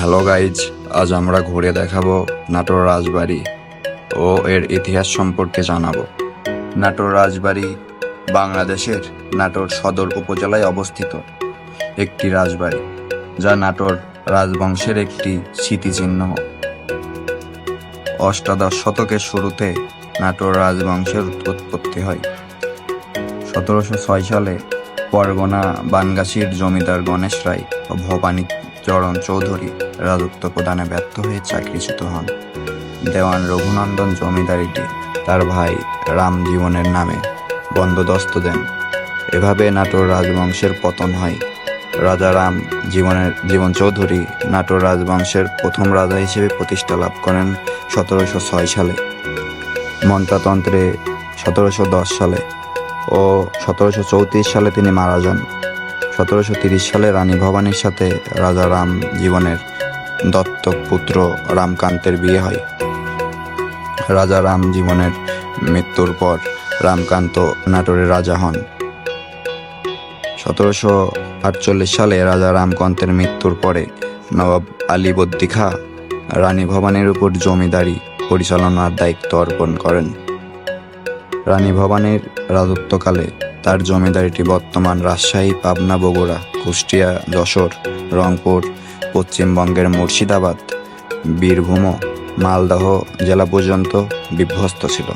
Hello guys আজ আমরা ঘুরে দেখাবো নাটোর রাজবাড়ি ও এর ইতিহাস সম্পর্কে জানাব। নাটোর রাজবাড়ি বাংলাদেশের নাটোর সদর উপজেলায় অবস্থিত একটি রাজবাড়ি, যা নাটোর রাজবংশের একটি স্মৃতিচিহ্ন। অষ্টাদশ শতকের শুরুতে নাটোর রাজবংশের উৎপত্তি হয়। সতেরোশো ছয় সালে পরগনা বানগাছির জমিদার গণেশ রায় ও ভবানী চরণ চৌধুরী রাজত্ব প্রদানে ব্যর্থ হয়ে চাকরিচ্যুত হন। দেওয়ান রঘুনন্দন জমিদারিটি তার ভাই রাম জীবনের নামে বন্দোবস্ত দেন। এভাবে নাটোর রাজবংশের পতন হয়। রাজা রাম জীবনের, জীবন চৌধুরী নাটোর রাজবংশের প্রথম রাজা হিসেবে প্রতিষ্ঠা লাভ করেন সতেরোশো ছয় সালে। মন্ত্রাতন্ত্রে সতেরোশো দশ সালে ও সতেরোশো চৌত্রিশ সালে তিনি মারা যান। সতেরোশো তিরিশ সালে রানী ভবানীর সাথে রাজা রাম জীবনের দত্তক পুত্র রামকান্তের বিয়ে হয়। রাজা রাম জীবনের মৃত্যুর পর রামকান্ত নাটোরের রাজা হন। সতেরোশো আটচল্লিশ সালে রাজা রামকান্তের মৃত্যুর পরে নবাব আলীবদ্দি খাঁ রানী ভবানীর উপর জমিদারি পরিচালনার দায়িত্ব অর্পণ করেন। রানী ভবানীর রাজত্বকালে তার জমিদারিটি বর্তমান রাজশাহী, পাবনা, বগুড়া, কুষ্টিয়া, যশোর, রংপুর পশ্চিমবঙ্গের মুর্শিদাবাদ, বীরভূম, মালদহ জেলা পর্যন্ত বিভ্যস্ত ছিল।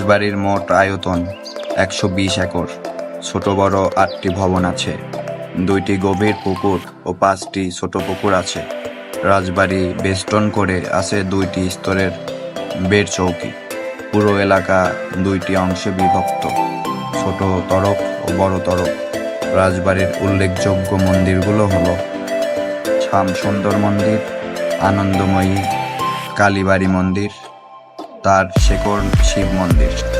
রাজবাড়ির মোট আয়তন একশো বিশ একর। ছোট বড় আটটি ভবন আছে, দুইটি গভীর পুকুর ও পাঁচটি ছোট পুকুর আছে। রাজবাড়ি বেষ্টন করে আছে দুইটি স্তরের বেড চৌকি। পুরো এলাকা দুইটি অংশে বিভক্ত, ছোট তরফ ও বড় তরফ। রাজবাড়ির উল্লেখযোগ্য মন্দিরগুলো হলো ছাম সুন্দর মন্দির, আনন্দময়ী, কালীবাড়ি মন্দির তার শেকড় শিব মন্দির।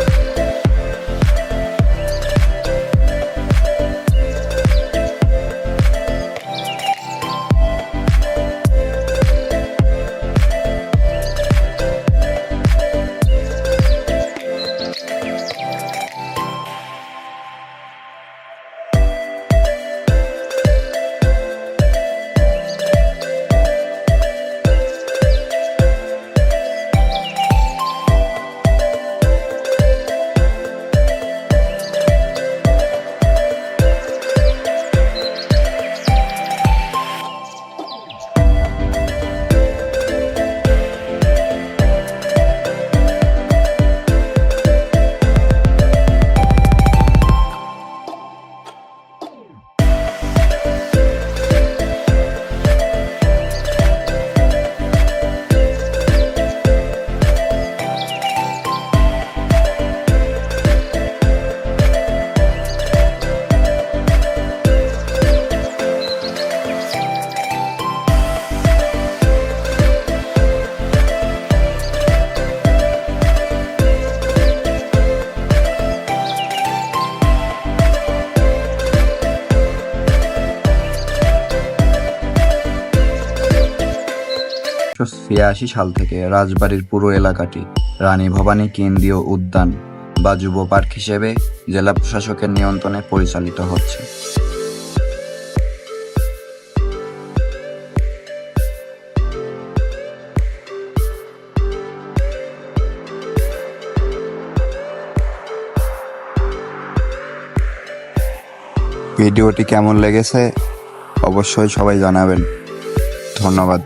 ছিয়াশি সাল থেকে রাজবাড়ির পুরো এলাকাটি রানী ভবানী কেন্দ্রীয় উদ্যান বা যুব পার্ক হিসেবে জেলা প্রশাসকের নিয়ন্ত্রণে পরিচালিত হচ্ছে। ভিডিওটি কেমন লেগেছে? অবশ্যই সবাই জানাবেন। ধন্যবাদ।